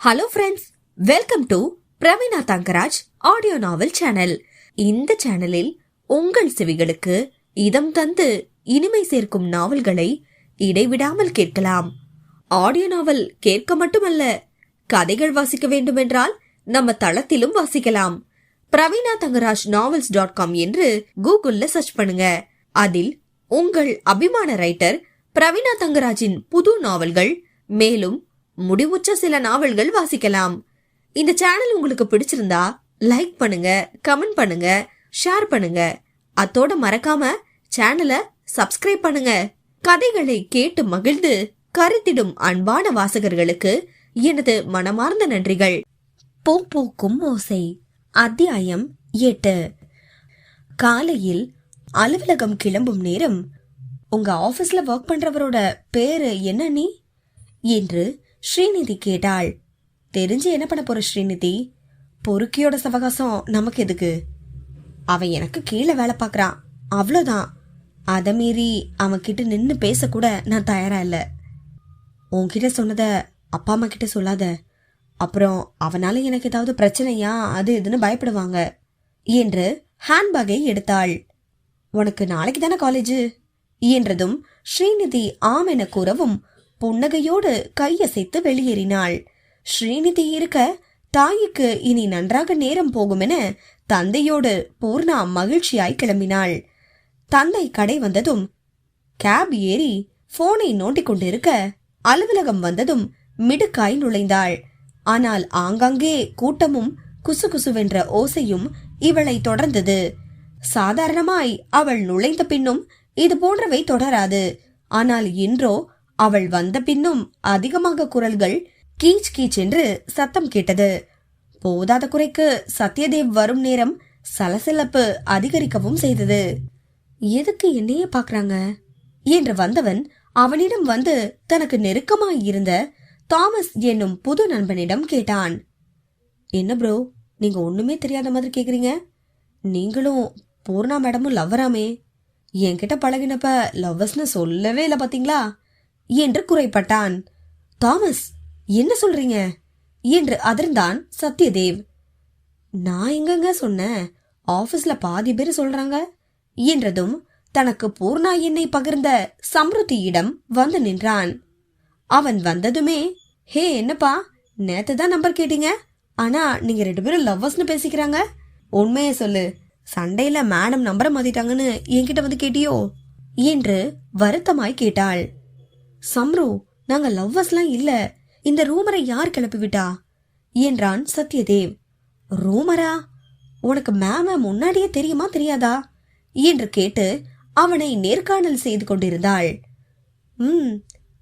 Hello friends welcome to Praveena Thangaraj audio novel channel இந்த சேனலில் உங்கள் செவிகளுக்கு இதம் தந்து இனிமை சேர்க்கும் நாவல்களை இடைவிடாமல் கேட்கலாம். ஆடியோ நாவல் கேட்க மட்டுமல்ல கதைகள் வாசிக்க வேண்டுமென்றால் நம்ம தளத்திலும் வாசிக்கலாம். Praveena Thangaraj novels dot com என்று கூகுள்ல சர்ச் பண்ணுங்க. அதில் உங்கள் அபிமான ரைட்டர் பிரவீனா தங்கராஜின் புது நாவல்கள் மேலும் முடிவுற்ற சில நாவல்கள் வாசிக்கலாம். இந்த சேனல் உங்களுக்கு பிடிச்சிருந்தா லைக் பண்ணுங்க கமெண்ட் பண்ணுங்க ஷேர் பண்ணுங்க. அத்தோட மறக்காம சேனலை சப்ஸ்கிரைப் பண்ணுங்க. கதைகளை கேட்டு மகிழ்ந்து கருத்திடும் அன்பான வாசகர்களுக்கு எனது மனமார்ந்த நன்றிகள். பூ போக்கும் ஓசை அத்தியாயம் எட்டு. காலையில் அலுவலகம் கிளம்பும் நேரம் உங்க ஆபீஸ்ல ஒர்க் பண்றவரோட பேரு என்ன நீ? என்று ஸ்ரீநிதி கேட்டாள். தெரிஞ்சு என்ன பண்ண போற ஸ்ரீநிதி? பொறுக்கியோட சவகாசம் நமக்கு எதுக்கு? அவன் எனக்கு கீழே வேலை பார்க்கறான் அவ்வளோதான். அதை மீறி அவன்கிட்ட நின்று பேசக்கூட நான் தயாரா இல்லை. உன்கிட்ட சொன்னதை அப்பா அம்மா கிட்ட சொல்லாத. அப்புறம் அவனால எனக்கு ஏதாவது பிரச்சனையா அது இதுன்னு பயப்படுவாங்க. என்று ஹேண்ட்பேக்கை எடுத்தாள். உனக்கு நாளைக்கு தானே காலேஜ்? என்றதும் ஸ்ரீநிதி ஆம் என கூறவும் புன்னகையோடு கையசைத்து வெளியேறினாள். ஸ்ரீநிதி இருக்க தாய்க்கு இனி நன்றாக நேரம் போகும் என தந்தையோடு பூர்ணா மகிழ்ச்சியாய் கிளம்பினாள். தந்தை கடை வந்ததும் கேப் ஏறி போனை நோண்டிக் கொண்டிருக்க அலுவலகம் வந்ததும் மிடுக்காய் நுழைந்தாள். ஆனால் ஆங்காங்கே கூட்டமும் குசுகுசுவென்ற ஓசையும் இவளை தொடர்ந்தது. சாதாரணமாய் அவள் நுழைந்த பின்னும் இது போன்றவை தொடராது. ஆனால் இன்றோ அவள் வந்த பின்னும் அதிகமாக குரல்கள் கீச் கீச் என்று சத்தம் கேட்டது. போதாத குறைக்கு சத்யதேவ் வரும் நேரம் சலசலப்பு அதிகரிக்கவும் செய்தது. எதுக்கு என்னையே பாக்குறாங்க? என்று வந்தவன் அவனிடம் வந்து தனக்கு நெருக்கமாய் இருந்த தாமஸ் என்னும் புது நண்பனிடம் கேட்டான். என்ன ப்ரோ நீங்க ஒண்ணுமே தெரியாத மாதிரி கேக்குறீங்க. நீங்களும் பூர்ணா மேடமும் லவ்வராமே என்கிட்ட பழகினப்ப லவ்வர்ஸ்னு சொல்லவே இல்லை பாத்தீங்களா? என்று குறைப்பட்டான் தாமஸ் என்ன சொல்றீங்க? என்று அதிர்ந்தான் சத்யதேவ். நான் எங்கங்க சொன்னேன் ஆபீஸ்ல பாதி பேர் சொல்றாங்க. என்றதும் தனக்கு பூர்ணா என்னை பகிர்ந்த சம்ருதியிடம் வந்து நின்றான். அவன் வந்ததுமே ஹே என்னப்பா நேத்து தான் நம்பர் கேட்டீங்க. ஆனா நீங்க ரெண்டு பேரும் லவ்வர்ஸ்னு பேசிக்கிறாங்க. உண்மையை சொல்லு சண்டையில மேடம் நம்பரை மாத்திட்டாங்கன்னு என்கிட்ட வந்து கேட்டியோ? என்று வருத்தமாய் கேட்டாள். சம்ரு நாங்க லவ்வர்ஸ்லாம் இல்ல. இந்த ரூமரை யார் கிளப்பி விட்டா என்றான் சத்யதேவ். ரூமரா? உனக்கு மேம முன்னாடியே தெரியுமா தெரியாதா? என்று கேட்டு அவனை நேர்காணல் செய்து கொண்டிருந்தாள். ம்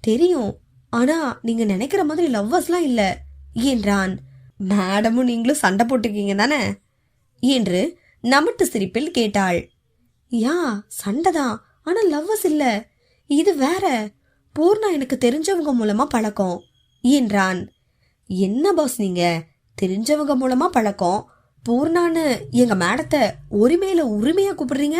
தெரியும். ஆனா நீங்க நினைக்கிற மாதிரி லவ்வர்ஸ்லாம் இல்ல என்றான். மேடமும் நீங்களும் சண்டை போட்டுக்கீங்க தானே? என்று நமட்டு சிரிப்பில் கேட்டாள். யா சண்டைதான். ஆனா லவ்வர்ஸ் இல்ல. இது வேற. பூர்ணா எனக்கு தெரிஞ்சவங்க மூலமா பழக்கம். என்றான். என்ன பாஸ் நீங்க? தெரிஞ்சவங்க மூலமா பழக்கம். பூர்ணான்னு எங்க மேடத்தை உரிமையில உரிமையா கூப்பிடுறீங்க?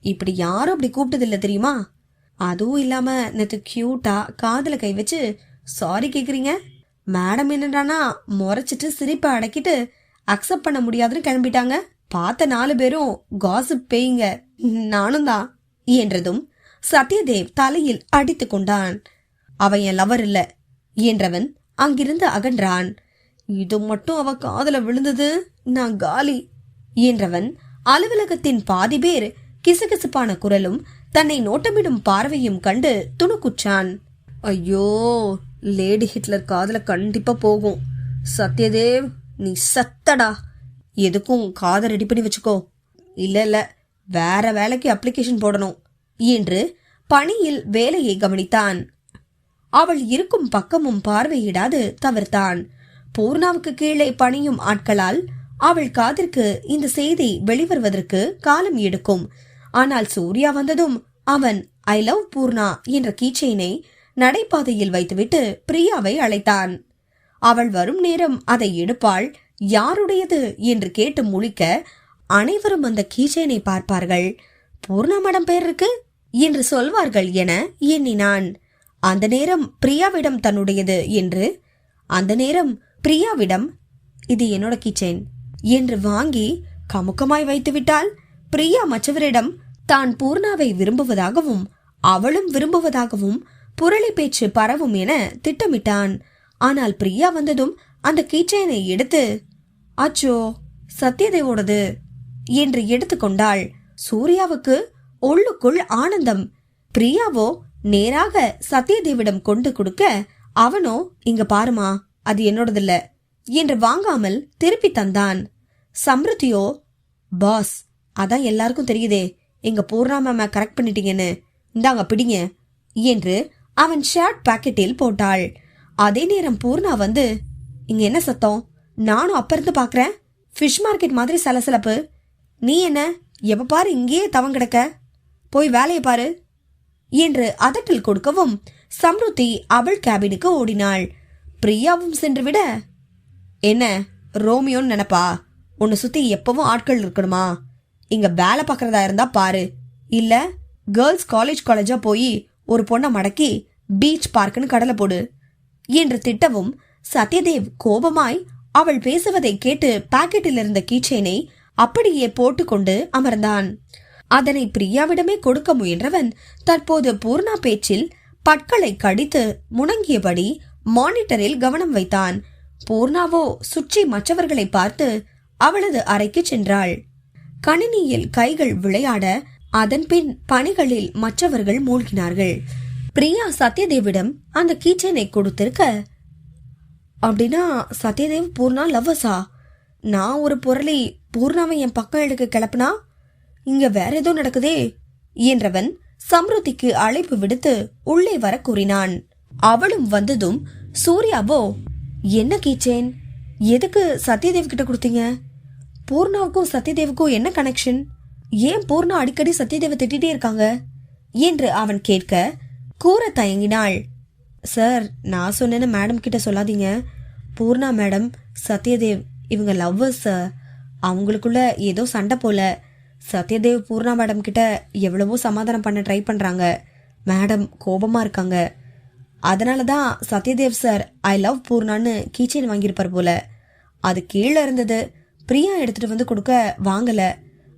இப்படி யாரும் அப்படி கூப்பிட்டது இல்ல தெரியுமா? அதுவும் இல்லாம நேற்று கியூட்டா காதுல கை வச்சு சாரி கேக்குறீங்க. மேடம் என்னடானா முறைச்சிட்டு சிரிப்பை அடக்கிட்டு அக்செப்ட் பண்ண முடியாதுன்னு கிளம்பிட்டாங்க. பார்த்த நாலு பேரும் காசிப் பேய்ங்க. நானும் தான் என்றதும் சத்யதேவ் தலையில் அடித்து கொண்டான். அவன் என் லவர் இல்ல என்றவன் அங்கிருந்து அகன்றான். இது மட்டும் அவ காதல விழுந்தது? நான் காலி என்றவன் அலுவலகத்தின் பாதி பேர் கிசுகிசுப்பான குரலும் தன்னை நோட்டமிடும் பார்வையும் கண்டு துணுக்குற்றான். ஐயோ லேடி ஹிட்லர் காதல கண்டிப்பா போகும். சத்யதேவ் நீ சத்தடா. எதுக்கும் காதை ரெடி பண்ணி வச்சுக்கோ. இல்ல இல்ல வேற வேலைக்கு அப்ளிகேஷன் போடணும் என்று பணியில் வேலையை கவனித்தான். அவள் இருக்கும் பக்கமும் பார்வையிடாது தவிர்த்தான். பூர்ணாவுக்கு கீழே பணியும் ஆட்களால் அவள் காதிற்கு இந்த செய்தி வெளிவருவதற்கு காலம் எடுக்கும். ஆனால் சூர்யா வந்ததும் அவன் ஐ லவ் பூர்ணா என்ற கீச்செயினை நடைபாதையில் வைத்துவிட்டு பிரியாவை அழைத்தான். அவள் வரும் நேரம் அதை எடுப்பாள் யாருடையது? என்று கேட்டு முழிக்க அனைவரும் அந்த கீச்செயினை பார்ப்பார்கள். பூர்ணா மடம் பேர் இருக்கு? என்று சொல்வார்கள் என எண்ணினான். அந்த நேரம் பிரியாவிடம் தன்னுடையது என்று அந்த நேரம் பிரியாவிடம் இது என்னோட கீச்சேன் என்று வாங்கி கமுக்கமாய் வைத்துவிட்டால் பிரியா மற்றவரிடம் தான் பூர்ணாவை விரும்புவதாகவும் அவளும் விரும்புவதாகவும் புரளி பேச்சு பரவும் என திட்டமிட்டான். ஆனால் பிரியா வந்ததும் அந்த கீச்சேனை எடுத்து அச்சோ சத்யதேவோடது என்று எடுத்துக்கொண்டாள். சூர்யாவுக்கு உள்ளுக்குள் ஆனந்தம். பிரியாவோ நேராக சத்யதேவிடம் கொண்டு கொடுக்க அவனோ இங்க பாருமா அது என்னோடதில்ல என்று வாங்காமல் திருப்பி தந்தான். சம்ருத்தியோ பாஸ் அதான் எல்லாருக்கும் தெரியுதே எங்க பூர்ணா மேம கரெக்ட் பண்ணிட்டீங்கன்னு இந்தாங்க பிடிங்க என்று அவன் ஷர்ட் பாக்கெட்டில் போட்டாள். அதே நேரம் பூர்ணா வந்து இங்க என்ன சத்தம்? நானும் அப்ப இருந்து பாக்குறேன். ஃபிஷ் மார்க்கெட் மாதிரி சலசலப்பு. நீ என்ன எப்ப பாரு இங்கேயே தவங்க கிடக்க? போய் வேலையை பாரு என்று அதட்டல் கொடுக்கவும் சம்ருத்தி அவள் கேபினுக்கு ஓடினாள். பிரியாவும் சென்றுவிட என்ன ரோமியோன்னு நினைப்பா? உன்னை சுத்தி எப்பவும் ஆட்கள் இருக்கணுமா? இங்க வேலை பார்க்கறதா இருந்தா பாரு. இல்ல கேர்ள்ஸ் காலேஜ் காலேஜா போய் ஒரு பொண்ணை மடக்கி பீச் பார்க்குன்னு கடலை போடு என்று திட்டவும் சத்யதேவ் கோபமாய் அவள் பேசுவதை கேட்டு பாக்கெட்டில் இருந்த கீச்சேனை அப்படியே போட்டுக்கொண்டு அமர்ந்தான். அதனை பிரியாவிடமே கொடுக்க முயன்றவன் தற்போது பூர்ணா பேச்சில் பற்களை கடித்து முணங்கியபடி மானிட்டரில் கவனம் வைத்தான். பூர்ணாவோ சுற்றி மற்றவர்களை பார்த்து அவளது அறைக்கு சென்றாள். கணினியில் கைகள் விளையாட அதன்பின் பணிகளில் மற்றவர்கள் மூழ்கினார்கள். பிரியா சத்யதேவிடம் அந்த கீச்சனை கொடுத்திருக்க அப்படின்னா சத்யதேவ் பூர்ணா லவ்வஸா நான் ஒரு பொருளை பூர்ணாவை என் பக்கம் எடுக்க கிளப்புனா? இங்க வேற ஏதோ நடக்குதே என்றவன் சம்ருதிக்கு அழைப்பு விடுத்து உள்ளே வர கூறினான். அவளும் வந்ததும் சூர்யாவோ என்ன கீச்சேன்? எதுக்கு சத்யதேவ் கிட்ட கொடுத்தீங்க? பூர்ணாவுக்கும் சத்யதேவுக்கும் என்ன கனெக்ஷன் ஏன் பூர்ணா அடிக்கடி சத்யதேவ திட்டிகிட்டே இருக்காங்க? என்று அவன் கேட்க கூற தயங்கினாள். சார் நான் சொன்னேன்னு மேடம் கிட்ட சொல்லாதீங்க. பூர்ணா மேடம் சத்யதேவ் இவங்க லவ்வர்ஸ் சார் அவங்களுக்குள்ள ஏதோ சண்டை போல சத்யதேவ் பூர்ணா மேடம் கிட்ட எவ்வளவோ சமாதானம் பண்ண ட்ரை பண்றாங்க. மேடம் கோபமா இருக்காங்க. அதனால தான் சத்யதேவ் சார் ஐ லவ் பூர்ணான்னு கீச்செயின் வாங்கியிருப்பார் போல. அது கீழே இருந்தது. பிரியா எடுத்துட்டு வந்து கொடுக்க வாங்கல.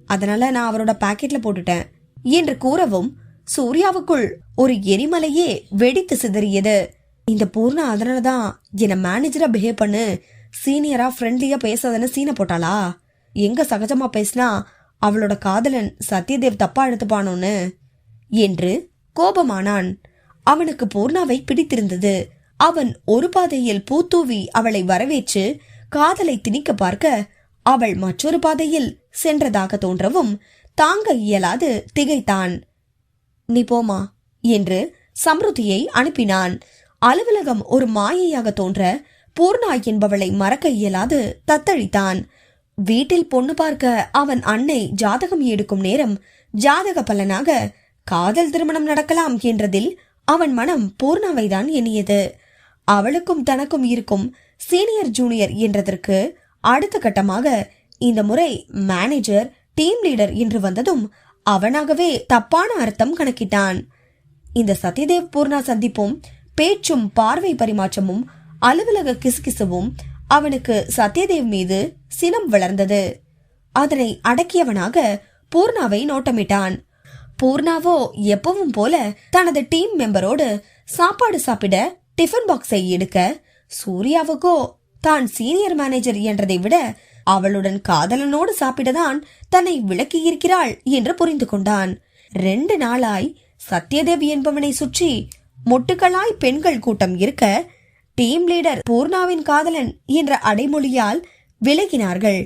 அதனால நான் அவரோட பாக்கெட்ல போட்டுட்டேன். என்று கூறவும் சூர்யாவுக்குள் ஒரு எரிமலையே வெடித்து சிதறியது. இந்த பூர்ணா அதனாலதான் என்ன மேனேஜரா பிஹேவ் பண்ணு சீனியரா ஃப்ரெண்ட்லியா பேசாதன்னு சீனை போட்டாளா? எங்க சகஜமா பேசினா அவளோட காதலன் சத்யதேவ் தப்பா எடுத்துப்பானோன்னு? என்று கோபமானான். அவனுக்கு பூர்ணாவை பிடித்திருந்தது. அவன் ஒரு பாதையில் பூத்தூவி அவளை வரவேற்று காதலை திணிக்க பார்க்க அவள் மற்றொரு பாதையில் சென்றதாக தோன்றவும் தாங்க இயலாது திகைத்தான். நீ போமா என்று சம்ருதியை அனுப்பினான். அலுவலகம் ஒரு மாயையாக தோன்ற பூர்ணா என்பவளை மறக்க இயலாது தத்தளித்தான். வீட்டில் பொண்ணு பார்க்க அவன் அன்னை ஜாதகம் எடுக்கும் நேரம் ஜாதக பலனாக காதல் திருமணம் நடக்கலாம் என்றதில் அவன் மனம் பூர்ணாவைதான் எண்ணியது. அவளுக்கும் தனக்கும் இருக்கும் சீனியர் ஜூனியர் என்றதற்கு அடுத்த கட்டமாக இந்த முறை மேனேஜர் டீம் லீடர் என்று வந்ததும் அவனாகவே தப்பான அர்த்தம் கணக்கிட்டான். இந்த சத்யதேவ் பூர்ணா சந்திப்பும் பேச்சும் பார்வை பரிமாற்றமும் அலுவலக கிசுகிசுவும் அவனுக்கு சத்யதேவ் மீது சினம் வளர்ந்தது. அதனை அடக்கியவனாக பூர்ணாவை நோட்டமிட்டான். பூர்ணாவோ எப்பவும் போல தனது டீம் மெம்பரோடு சாப்பாடு சாப்பிட டிஃபன் பாக்ஸை எடுக்க சூர்யாவுக்கோ தான் சீனியர் மேனேஜர் என்றதை விட அவளுடன் காதலனோடு சாப்பிடதான் தன்னை விளக்கியிருக்கிறாள் என்று புரிந்து கொண்டான். ரெண்டு நாளாய் சத்யதேவ் என்பவனை சுற்றி மொட்டுக்களாய் பெண்கள் கூட்டம் இருக்க டீம் லீடர் பூர்ணாவின் காதலன் என்ற அடைமொழியால் விலகினார்கள்.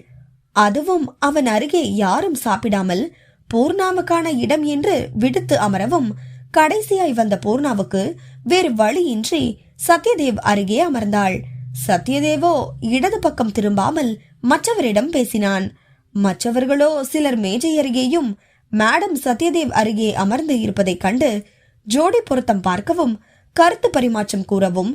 அதுவும் அவன் அருகே யாரும் சாப்பிடாமல் பூர்ணாவுக்கான இடம் என்று விடுத்து அமரவும் கடைசியாய் வந்த பூர்ணாவுக்கு வேறு வழியின்றி சத்யதேவ் அருகே அமர்ந்தாள். சத்யதேவோ இடது பக்கம் திரும்பாமல் மற்றவரிடம் பேசினான். மற்றவர்களோ சிலர் மேஜை அருகேயும் மேடம் சத்யதேவ் அருகே அமர்ந்து இருப்பதைக் கண்டு ஜோடி பொருத்தம் பார்க்கவும் கருத்து பரிமாற்றம் கூறவும்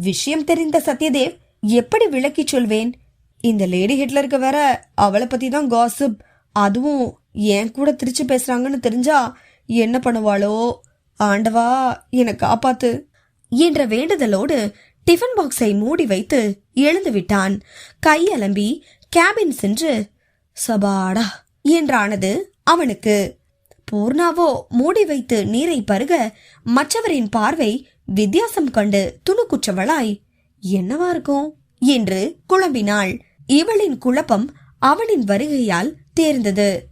விஷயம் தெரிந்த சத்யதேவ் எப்படி விளக்கிச் சொல்வேன்? இந்த லேடி ஹிட்லருக்கு வேற அவளை பத்தி தான் காசிப் அதுவும் என் கூட திருச்சி பேசுறாங்கன்னு தெரிஞ்சா என்ன பண்ணுவாளோ? ஆண்டவா என்னை காப்பாத்து. என்ற வேண்டுதலோடு டிஃபன் பாக்ஸை மூடி வைத்து எழுந்து விட்டான். கையலம்பி கேபின் சென்று சபாடா என்றானது அவனுக்கு. பூர்ணாவோ மூடி வைத்து நீரை பருக மற்றவரின் பார்வை வித்தியாசம் கண்டு துணுக்குற்றவளாய் என்னவா இருக்கும்? என்று குழம்பினாள். இவளின் குழப்பம் அவனின் வருகையால் தேர்ந்தது.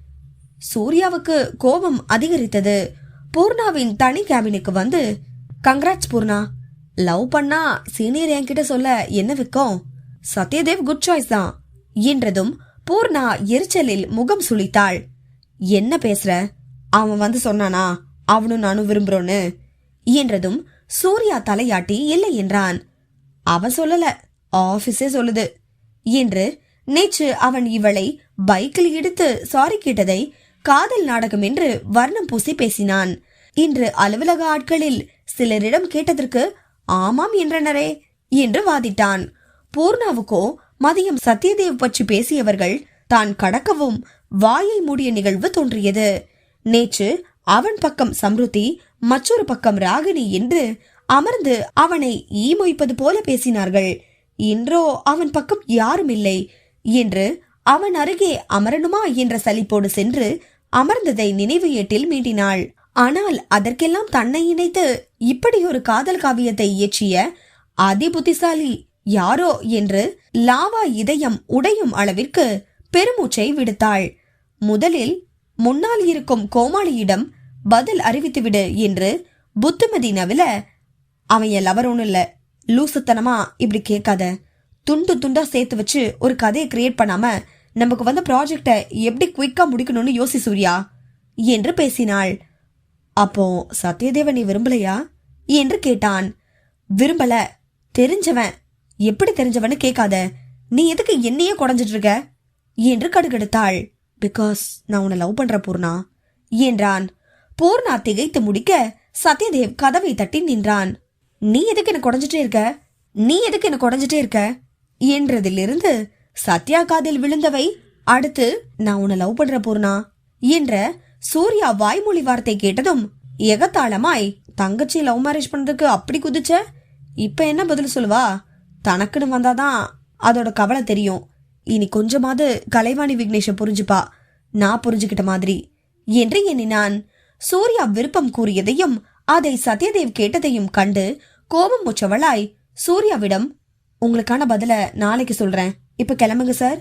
சூர்யாவுக்கு கோபம் அதிகரித்தது. பூர்ணாவின் தனி கேபினுக்கு வந்து கங்க்ராட்ஸ் பூர்ணா லவ் பண்ணா சீனியர் என்கிட்ட சொல்ல என்ன விற்கும் சத்யதேவ் குட் சாய்ஸ் தான் என்றதும் பூர்ணா எரிச்சலில் முகம் சுளித்தாள். என்ன பேசுற? அவன் வந்து சொன்னானா அவனும் நானும் விரும்புறோன்னு? என்றதும் சூர்யா தலையாட்டி இல்லை என்றான். அவன் சொல்லல ஆபீஸே சொல்லுது. என்று நேற்று அவன் இவளை பைக்கில் இடித்து சாரி கேட்டதை காதல் நாடகம் என்று வர்ணம் பூசி பேசினான். இன்று அலுவலக ஆட்களில் சிலரிடம் கேட்டதற்கு ஆமாம் என்றனரே என்று வாதிட்டான். பூர்ணாவுக்கோ மதியம் சத்யதேவ் பற்றி பேசியவர்கள் தான் கடக்கவும் வாயை மூடிய நிகழ்வு தோன்றியது. நேற்று அவன் பக்கம் சம்ருதி மற்றொரு பக்கம் ராகினி என்று அமர்ந்து அவனை ஈமொய்ப்பது போல பேசினார்கள். இன்றோ அவன் பக்கம் யாரும் இல்லை. என்று அவன் அருகே அமரணுமா என்ற சலிப்போடு சென்று அமர்ந்ததை நினைவு ஏட்டில் மீட்டினாள். ஆனால் அதற்கெல்லாம் தன்னை இணைத்து இப்படி ஒரு காதல் காவியத்தை இயற்றிய அதிபுத்திசாலி யாரோ என்று லாவா இதயம் உடையும் அளவிற்கு பெருமூச்சை விடுத்தாள். முதலில் முன்னால் இருக்கும் கோமாளியிடம் பதில் அறிவித்துவிடு என்று புத்துமதி நவில அவன் என் லவர் ஒன்றும் லூசுத்தனமா இப்படி கேட்காத. துண்டு துண்டா சேர்த்து வச்சு ஒரு கதையை கிரியேட் பண்ணாம நமக்கு வந்த ப்ராஜெக்டை எப்படி குயிக்கா முடிக்கணும்னு யோசி சூர்யா என்று பேசினாள். அப்போ சத்யதேவன் நீ விரும்பலையா? என்று கேட்டான். விரும்பல. தெரிஞ்சவன். எப்படி தெரிஞ்சவன்னு கேட்காத. நீ எதுக்கு என்னையே குடஞ்சிட்டு இருக்க? என்று கடுகெடுத்தாள். பிகாஸ் நான் உன்னை லவ் பண்ற பூர்ணா என்றான். பூர்ணா திகைத்து முடிக்க சத்யதேவ் கதவை தட்டி நின்றான். நீ எதுக்கு என்ன குடஞ்சிட்டே இருக்க? நீ எதுக்கு என்ன குடஞ்சிட்டே இருக்க? என்றதிலிருந்து சத்யா காதில் விழுந்தவை அடுத்து நான் உன்னை லவ் பண்ற பூர்ணா என்ற சூர்யா வாய்மொழி வார்த்தை கேட்டதும் எகத்தாளமாய் தங்கச்சி லவ் மேரேஜ் பண்ணதுக்கு அப்படி குதிச்ச? இப்ப என்ன பதில் சொல்லுவா? தனக்குன்னு வந்தாதான் அதோட கவலை தெரியும். இனி கொஞ்சமாவது கலைவாணி விக்னேஷ புரிஞ்சுப்பா. நான் புரிஞ்சுக்கிட்ட மாதிரி. என்று எண்ணினான். சூர்யா விருப்பம் கூறியதையும் அதை சத்யதேவ் கேட்டதையும் கண்டு கோபம் முச்சவளாய் சூர்யாவிடம் உங்களுக்கான பதில நாளைக்கு சொல்றேன். இப்ப கிளம்புங்க சார்.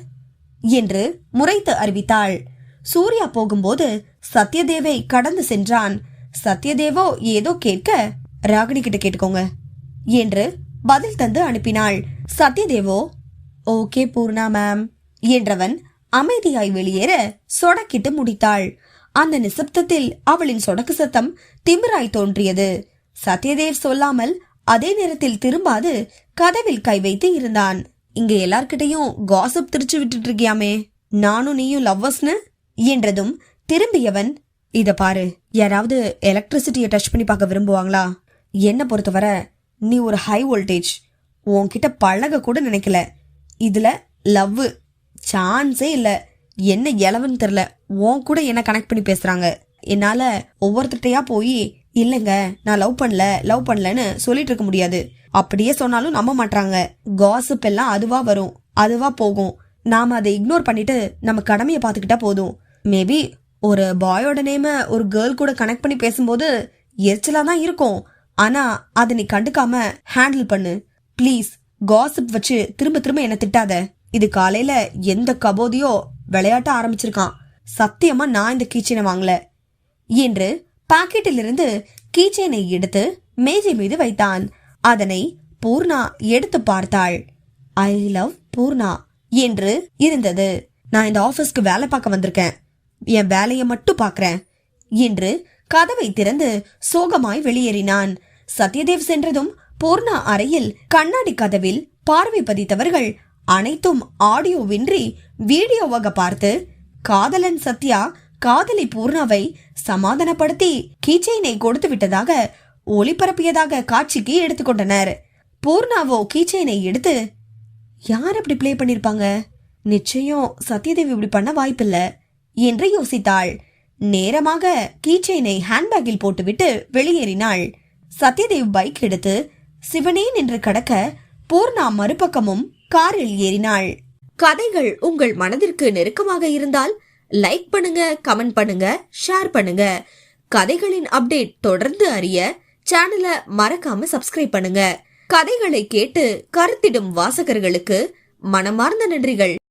என்று முறைத்து அறிவித்தாள். சூர்யா போகும்போது சத்யதேவை கடந்து சென்றான். சத்யதேவோ ஏதோ கேட்க ராகினி கிட்ட கேட்டுக்கோங்க. என்று பதில் தந்து அனுப்பினாள். சத்யதேவோ ஓகே பூர்ணா மேம். என்றவன் அமைதியாய் வெளியேற சொடக்கிட்டு முடித்தாள். அந்த நிசப்தத்தில் அவளின் சொடக்கு சத்தம் திமிராய் தோன்றியது. சத்யதேவ் சொல்லாமல் அதே நேரத்தில் திரும்பாது கதவில் கை வைத்து இருந்தான். இங்க எல்லார்கிட்டையும் காசப் திருச்சு விட்டுட்டு இருக்கியாமே? நானும் நீயும் லவ்வர்ஸ்னு என்றதும் திரும்பியவன் இத பாரு யாராவது எலக்ட்ரிசிட்டியை டச் பண்ணி பார்க்க விரும்புவாங்களா? என்ன பொறுத்தவரை நீ ஒரு ஹை வோல்டேஜ் உன்கிட்ட பழக கூட நினைக்கல. இதுல லவ் சான்ஸே இல்ல. என்ன இலவுன்னு தெரில உன் கூட என்ன கனெக்ட் பண்ணி பேசுறாங்க? என்னால ஒவ்வொருத்தையா போய் இல்லைங்க நான் லவ் பண்ணல லவ் பண்ணலன்னு சொல்லிட்டு இருக்க முடியாது. அப்படியே சொன்னாலும் நம்ப மாட்டாங்க காசிப் எல்லாம் அதுவா வரும். அதுவா போகும். நாம அதை இக்னோர் பண்ணிட்டு நம்ம கடமையை பார்த்துக்கிட்டா போதும். மேபி ஒரு பாயோட நேம ஒரு கேர்ள் கூட கனெக்ட் பண்ணி பேசும்போது எரிச்சலா தான் இருக்கும். ஆனா அதை நீ கண்டுக்காம ஹேண்டில் பண்ணு. ப்ளீஸ் காசிப் வச்சு திரும்ப திரும்ப என்ன திட்டாத. இது காலையில எந்த கபோதியோ விளையாட்ட ஆரம்பிச்சிருக்கான் சத்தியமா நான் இந்த கீச்சனை வாங்கல. என்று பாக்கெட்டிலிருந்து கீச்சேனை எடுத்து மேஜை மீது வைத்தான். அதனை பூர்ணா எடுத்து பார்த்தாள். ஐ லவ் பூர்ணா என்று இருந்தது. நான் இந்த ஆபீஸ்க்கு வேலை பார்க்க வந்திருக்கேன். என் வேலையை மட்டும் பார்க்கறேன் என்று கதவை திறந்து சோகமாய் வெளியேறினான். சத்யதேவ் சென்றதும் பூர்ணா அறையில் கண்ணாடி கதவில் பார்வை பதித்தவர்கள் அனைத்தும் ஆடியோவின்றி வீடியோவாக பார்த்து காதலன் சத்யா காதலி பூர்ணாவை சமாதானப்படுத்தி கீச்சைனை கொடுத்து விட்டதாக ஒளிபரப்பியதாக காட்சிக்கு எடுத்துக்கொண்டனர் பூர்ணாவோ கீச்சைனை எடுத்து யார் அப்படி ப்ளே பண்ணிருப்பாங்க? நிச்சயம் சத்யதேவி இப்படி பண்ண வாய்ப்பில்லை என்று யோசித்தாள். நேரமாக கீச்சைனை ஹேண்ட்பேக்கில் போட்டுவிட்டு வெளியேறினாள். சத்யதேவ் பைக் எடுத்து சிவனே நின்று கடக்க பூர்ணா மறுபக்கமும் காரில் ஏறினாள். கதைகள் உங்கள் மனதிற்கு நெருக்கமாக இருந்தால் லைக் பண்ணுங்க கமெண்ட் பண்ணுங்க ஷேர் பண்ணுங்க. கதைகளின் அப்டேட் தொடர்ந்து அறிய சேனலை மறக்காம சப்ஸ்கிரைப் பண்ணுங்க. கதைகளை கேட்டு கருத்திடும் வாசகர்களுக்கு மனமார்ந்த நன்றிகள்.